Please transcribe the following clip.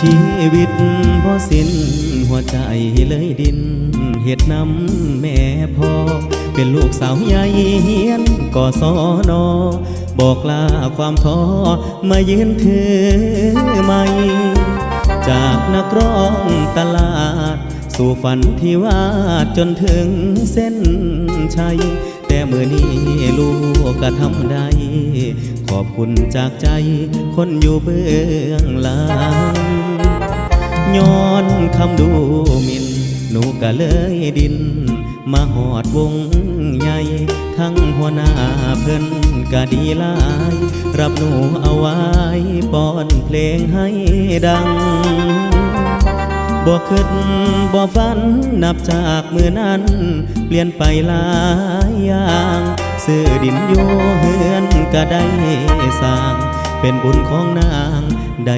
ชีวิตบ่สิ้นหัวใจเลยดินเฮ็ดน้ำแม่พ่อ เป็นลูกสาวใหญ่เฮียนก่อสอนอ บอกลาความท้อมายืนถือไม่จากนักร้องตลาด สู่ฝันที่วาดจนถึงเส้นชัย แต่เมื่อนี้ลูกก็ทำได้ขอบคุณจากใจคนอยู่เบื้องหลัง ย้อนคำดูหมินหนูก็เลยดิน มาหอดวงใหญ่ ทั้งหัวหน้าเพิ่นก็ดีลาย รับหนูเอาไว้ป้อนเพลงให้ดังบ่คิดบ่ฝันนับจากมือนั้น เปลี่ยนไปหลายอย่างซื้อดินอยู่เฮือนก็ได้สร้าง เป็นบุญของนางได้